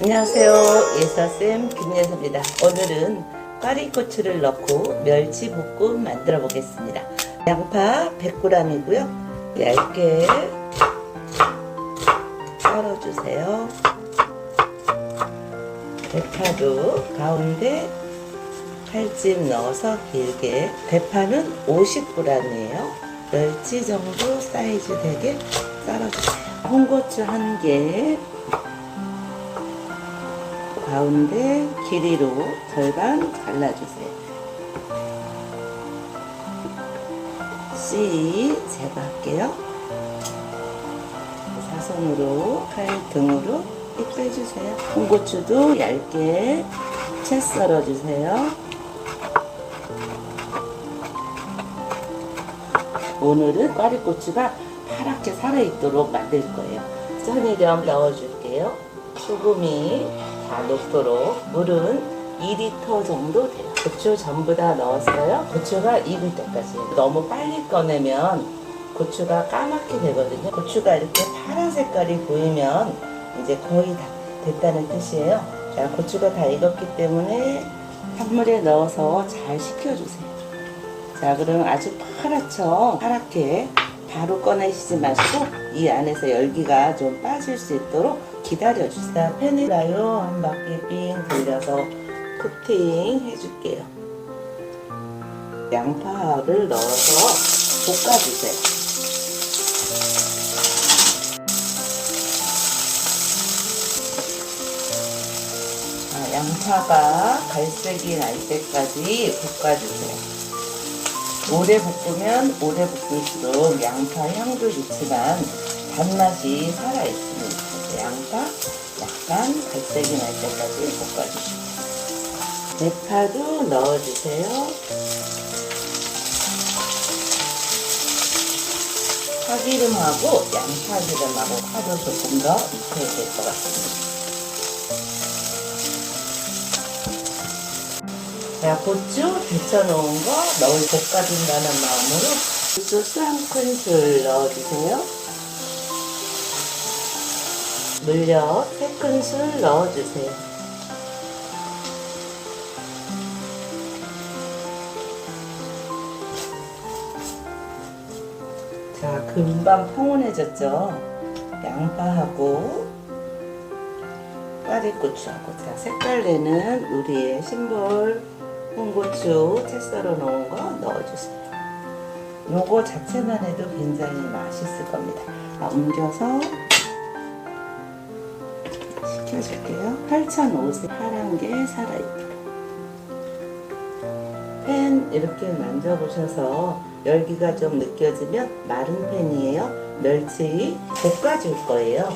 안녕하세요. 예사쌤 김예서입니다. 오늘은 꽈리고추를 넣고 멸치 볶음 만들어 보겠습니다. 양파 100g이고요. 얇게 썰어주세요. 대파도 가운데 칼집 넣어서 길게 대파는 50g이에요. 멸치 정도 사이즈 되게 썰어주세요. 홍고추 한 개, 가운데 길이로 절반 잘라주세요. 씨 제거할게요. 사선으로 칼 등으로 삑 빼주세요. 홍고추도 얇게 채 썰어주세요. 오늘은 꽈리고추가 파랗게 살아있도록 만들 거예요. 천일염 넣어줄게요. 소금이 다 녹도록 물은 2리터 정도 돼요. 고추 전부 다 넣었어요. 고추가 익을 때까지. 너무 빨리 꺼내면 고추가 까맣게 되거든요. 고추가 이렇게 파란 색깔이 보이면 이제 거의 다 됐다는 뜻이에요. 자, 고추가 다 익었기 때문에 찬물에 넣어서 잘 식혀주세요. 자, 그럼 아주 파랗죠? 파랗게 바로 꺼내시지 마시고 이 안에서 열기가 좀 빠질 수 있도록 기다려주세요. 팬이라요 한 바퀴 빙 돌려서 코팅 해줄게요. 양파를 넣어서 볶아주세요. 자, 양파가 갈색이 날 때까지 볶아주세요. 오래 볶으면 오래 볶을수록 양파 향도 좋지만 단맛이 살아있습니다. 양파 약간 갈색이 날 때까지 볶아주시고 대파도 넣어주세요. 파기름하고 양파기름하고 파도 조금 더 익혀야 될 것 같습니다. 자, 고추 데쳐놓은 거 넣을 볶아준다는 마음으로 소스 한 큰술 넣어주세요. 물엿 세 큰술 넣어주세요. 자, 금방 평온해졌죠? 양파하고 까리고추하고 자 색깔 내는 우리의 심볼 홍고추 채 썰어 놓은 거 넣어주세요. 요거 자체만 해도 굉장히 맛있을 겁니다. 아, 옮겨서 식혀줄게요. 8,005세 파란 게 살아있도록 팬 이렇게 만져보셔서 열기가 좀 느껴지면 마른 팬이에요. 멸치 볶아줄 거예요.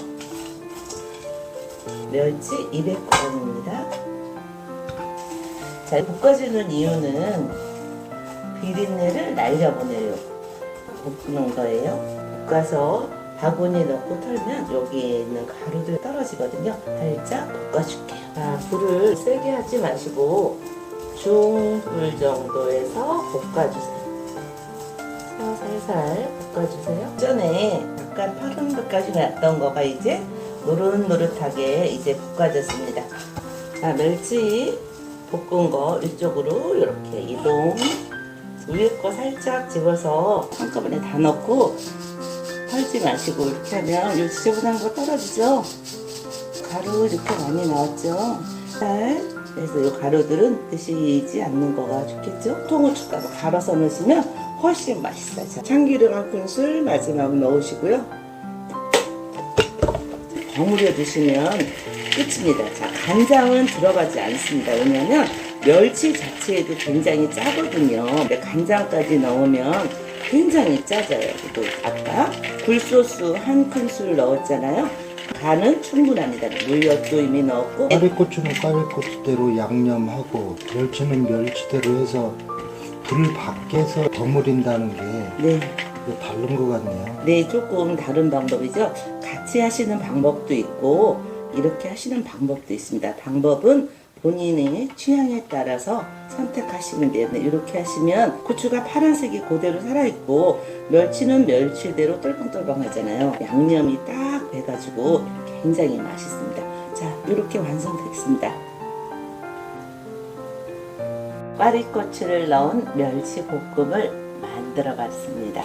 멸치 200g입니다. 자, 볶아주는 이유는 비린내를 날려보내요. 볶는 거예요. 볶아서 바구니 넣고 털면 여기에 있는 가루들 떨어지거든요. 살짝 볶아줄게요. 자, 불을 세게 하지 마시고 중불 정도에서 볶아주세요. 자, 살살 볶아주세요. 전에 약간 파란불까지 났던 거가 이제 노릇노릇하게 이제 볶아졌습니다. 자, 멸치 볶은 거 이쪽으로 이렇게 이동. 위에 거 살짝 집어서 한꺼번에 다 넣고 털지 마시고 이렇게 하면 이 지저분한 거 떨어지죠? 가루 이렇게 많이 나왔죠? 잘. 그래서 이 가루들은 드시지 않는 거가 좋겠죠? 통후춧가루 갈아서 넣으시면 훨씬 맛있어요. 자, 참기름 한 큰술 마지막 넣으시고요. 버무려 주시면 끝입니다. 자, 간장은 들어가지 않습니다. 왜냐면 멸치 자체에도 굉장히 짜거든요. 근데 간장까지 넣으면 굉장히 짜져요. 또 아까 굴소스 한 큰술 넣었잖아요. 간은 충분합니다. 물엿도 이미 넣었고 까리고추는 까리고추대로 양념하고 멸치는 멸치대로 해서 불 밖에서 버무린다는 게 네, 다른 것 같네요. 네 조금 다른 방법이죠. 같이 하시는 방법도 있고 이렇게 하시는 방법도 있습니다. 방법은 본인의 취향에 따라서 선택하시면 돼요. 네, 이렇게 하시면 고추가 파란색이 그대로 살아있고 멸치는 멸치대로 똘방똘방 하잖아요. 양념이 딱 배가지고 굉장히 맛있습니다. 자, 이렇게 완성됐습니다. 꽈리고추를 넣은 멸치 볶음을 만들어 봤습니다.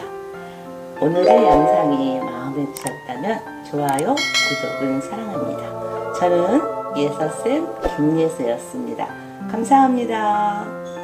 오늘의 영상이 마음에 드셨다면 좋아요, 구독은 사랑합니다. 저는 예서쌤 김예서였습니다. 감사합니다.